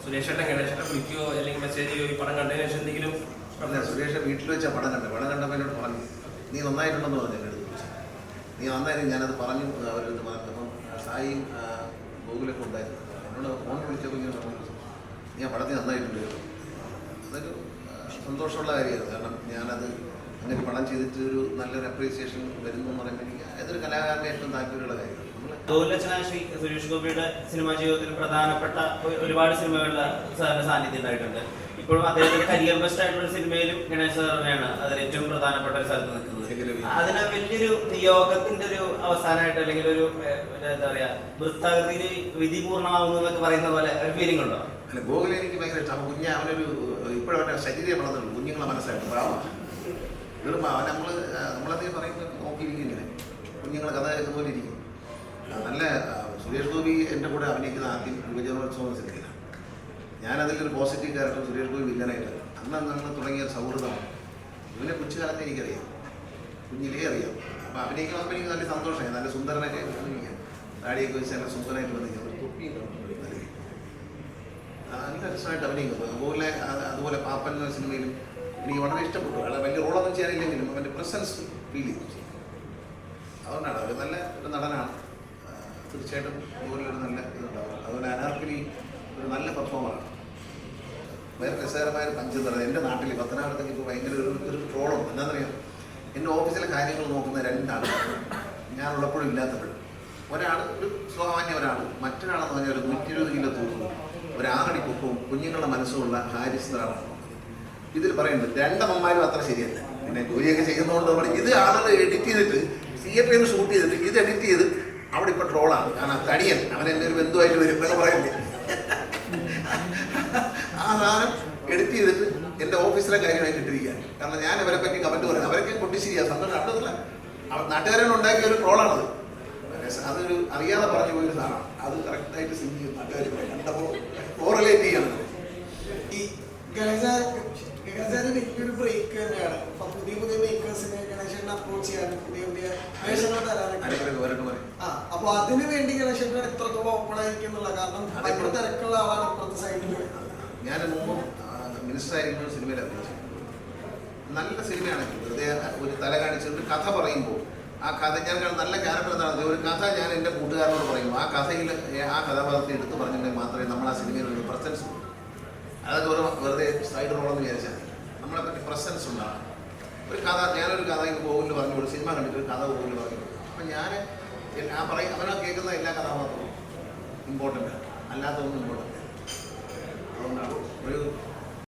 സുരേഷ് ഏട്ടൻ ഗണേഷ് വിളിക്കുകയോ അല്ലെങ്കിൽ മെസ്സേജ് ചെയ്യോ ഈ പടം കണ്ടതിന് ശേഷം എന്തെങ്കിലും അല്ല സുരേഷ് വീട്ടിൽ വെച്ചാൽ പടം കണ്ടത്. പടം കണ്ടപ്പോൾ എന്നോട് പറഞ്ഞു നീ നന്നായിട്ടുണ്ടെന്ന് പറഞ്ഞു എന്റെ അടുത്ത് നീ നന്നായിരുന്നു ഞാനത് പറഞ്ഞു അവരത് പറഞ്ഞു അപ്പം സായിയും ആ, ഗോകുലൊക്കെ ഉണ്ടായിരുന്നു. എന്നോട് ഫോൺ വിളിച്ചപ്പോൾ ഇങ്ങനെ പറഞ്ഞു ആ പടത്തിൽ നന്നായിട്ടുണ്ട് അതൊരു സന്തോഷമുള്ള കാര്യമാണ്. കാരണം ഞാനത് അങ്ങനെ പടം ചെയ്തിട്ട് ഒരു നല്ലൊരു അപ്രീസിയേഷൻ വരുന്നു എന്ന് പറയുമ്പോൾ എനിക്ക് ഏതൊരു കലാകാരന്റെ ഏറ്റവും താല്പര്യമുള്ള കാര്യമാണ് നമ്മൾ ശ്രീ സുരേഷ് ഗോപിയുടെ സിനിമാ ജീവിതത്തിൽ പ്രധാനപ്പെട്ട ഒരുപാട് സിനിമകളിൽ സാറിന്റെ സാന്നിധ്യം ഉണ്ടായിട്ടുണ്ട്. ഇപ്പോഴും അദ്ദേഹത്തിന്റെ കരിയർ ബെസ്റ്റ് ആയിട്ടുള്ള സിനിമയിലും ഗണേശ് സാറിനെയാണ് അതിൽ ഏറ്റവും പ്രധാനപ്പെട്ട ഒരു സ്ഥലത്ത് നിൽക്കുന്നത്. അതിന് വലിയൊരു നിയോഗത്തിന്റെ ഒരു അവസാനമായിട്ട് അല്ലെങ്കിൽ ഒരു എന്താ പറയാ വൃത്താകൃതിയിൽ വിധി പൂർണമാവുന്നു എന്നൊക്കെ പറയുന്ന പോലെ ഒരു ഫീലിംഗ് ഉണ്ടോ? അല്ല ഗോകുല എനിക്ക് ഭയങ്കര ഇഷ്ടമാണ് കുഞ്ഞ് അവനൊരു ഇപ്പോഴും അവന്റെ ശരീരം വളർന്നുള്ളൂ കുഞ്ഞുങ്ങളെ മനസ്സായിട്ട് പാവമാണ് നമ്മൾ അവൻ നമ്മൾ നമ്മളതേ പറയുമ്പോൾ നോക്കിയിരിക്കുന്നില്ല കുഞ്ഞുങ്ങളെ കഥ ഇതുപോലെ ഇരിക്കും. നല്ല സുരേഷ് ഗോപി എന്റെ കൂടെ അഭിനയിക്കുന്ന ആദ്യം യുവജനോത്സവം സിനിമയിലാണ്. ഞാനതിലൊരു പോസിറ്റീവ് ക്യാരക്ടർ സുരേഷ് ഗോപി വില്ലനായിട്ട് അന്ന് നമ്മൾ തുടങ്ങിയ സൗഹൃദം സൗഹൃദമാണ് ഇവനെ കൊച്ചുകാലത്തെ എനിക്കറിയാം. കുഞ്ഞിലേ അറിയാം. അപ്പോൾ അഭിനയിക്കണമെങ്കിൽ എനിക്ക് നല്ല സന്തോഷമായി. നല്ല സുന്ദരനൊക്കെ അഭിനയിക്കാം താടിയൊക്കെ വെച്ച് നല്ല സുന്ദരനായിട്ട് വന്നിരിക്കും ഒരു തൊപ്പി നല്ല രസമായിട്ട് അഭിനയിക്കുന്നത് അതുപോലെ അതുപോലെ പാപ്പൻ എന്ന സിനിമയിലും എനിക്ക് വളരെ ഇഷ്ടപ്പെട്ടു. അയാളെ വലിയ റോളൊന്നും ചെയ്യാനില്ലെങ്കിലും അവന്റെ പ്രസൻസ് ഫീൽ ചെയ്തു. അതുകൊണ്ടാണ്. അവർ നല്ല ഒരു നടനാണ്. തീർച്ചയായിട്ടും ഒരു നല്ല ഇതുണ്ടാവും. അതുപോലെ അനാർക്കലി ഒരു നല്ല പെർഫോമറാണ് വേറെ രസകരമായ പഞ്ചതറ എന്റെ നാട്ടിൽ പത്തനാപുരത്തേക്ക് ഇപ്പോൾ ഭയങ്കര ഒരു ഒരു ട്രോളുണ്ട് എന്താണെന്നറിയാം? എന്റെ ഓഫീസിലെ കാര്യങ്ങൾ നോക്കുന്ന രണ്ടാളുകൾ ഞാനുള്ളപ്പോഴും ഇല്ലാത്തപ്പോഴും ഒരാൾ ഒരു സ്വാമാന്യ ഒരാൾ മറ്റൊരാളെന്ന് പറഞ്ഞാൽ ഒരു നൂറ്റി ഇരുപത് കിലോ തൂക്കും. ഒരു ആറടി പൊക്കവും കുഞ്ഞുങ്ങളുടെ മനസ്സുമുള്ള ഹാരിസ് ഒരാളാണ് ഇതിൽ പറയുന്നത് രണ്ടമ്മമാരും അത്ര ശരിയല്ല. പിന്നെ ജോലിയൊക്കെ ചെയ്യുന്നതുകൊണ്ട് നമ്മൾ ഇത് ആളുകൾ എഡിറ്റ് ചെയ്തിട്ട് തിയേറ്ററിൽ നിന്ന് ഷൂട്ട് ചെയ്തിട്ട് ഇത് എഡിറ്റ് ചെയ്ത് അവിടെ ഇപ്പൊ ട്രോളാണ് കാരണം തടിയൻ അവൻ എന്റെ ഒരു ബന്ധുവായിട്ട് വരും. എന്നൊക്കെ പറയണ്ടേ ആ സാധനം എഡിറ്റ് ചെയ്തിട്ട് എന്റെ ഓഫീസിലെ കാര്യമായി ഇട്ടിരിക്കുകയാണ്. കാരണം ഞാൻ അവരെ പറ്റി കമന്റ് പറയും അവരൊക്കെ പൊട്ടിശ്ശേരിയാ സന്തോഷം. അവിടെ നാട്ടുകാരൻ ഉണ്ടാക്കിയ ഒരു ട്രോളാണത്. അതൊരു അറിയാതെ പറഞ്ഞു പോയൊരു സാധനം അത് കറക്റ്റായിട്ട് സിംഗ് ചെയ്യും നാട്ടുകാർ കണ്ടപ്പോൾ കോറലേറ്റ് ചെയ്യണം. ഈ ഗണേശ ഗണേശാന്റെ ബ്രേക്ക് പുതിയ പുതിയ മേക്കേഴ്സിനെ ഗണേശനെ അപ്രോച്ച് ചെയ്യാനും പുതിയ പുതിയ തരാനൊക്കെ അപ്പൊ അതിന് വേണ്ടി ഗണേശന് എത്രത്തോളം ഓപ്പൺ ആയിരിക്കും എന്നുള്ള കാരണം ഭയങ്കര തിരക്കുള്ള ആളാണ് ഇപ്പുറത്തെ സൈഡിൽ ഞാൻ മിനിസ്റ്റർ ആയിരിക്കുന്ന സിനിമയിൽ അഭിനയിച്ചു നല്ല സിനിമയാണ് വെറുതെ ഒരു തല കാണിച്ചിട്ട് ഒരു കഥ പറയുമ്പോൾ ആ കഥ ഞാൻ നല്ല ക്യാരക്ടർ എന്താണ്? ഒരു കഥ ഞാൻ എന്റെ കൂട്ടുകാരനോട് പറയും. ആ കഥയിൽ ആ കഥാപാത്രത്തെ എടുത്ത് പറഞ്ഞിട്ടുണ്ടെങ്കിൽ മാത്രമേ നമ്മൾ ആ സിനിമയിൽ ഒരു പ്രസൻസ് അതൊക്കെ ഒരു വെറുതെ സൈഡ് റോളെന്ന് വിചാരിച്ചാൽ. നമ്മളെ പറ്റി പ്രസൻസ് ഉണ്ടാകണം ഒരു കഥ ഞാനൊരു കഥ ഗോകുലിൽ പറഞ്ഞു ഒരു സിനിമ കണ്ടിട്ട് ഒരു കഥ ഗോകുലിൽ പറഞ്ഞു. അപ്പം ഞാൻ ആ പറയും അവനാ കേൾക്കുന്ന എല്ലാ കഥാപാത്രവും ഇമ്പോർട്ടന്റ് അല്ലാത്തതൊന്നും ഇമ്പോർട്ടന്റ് അതുകൊണ്ടാണ് ഒരു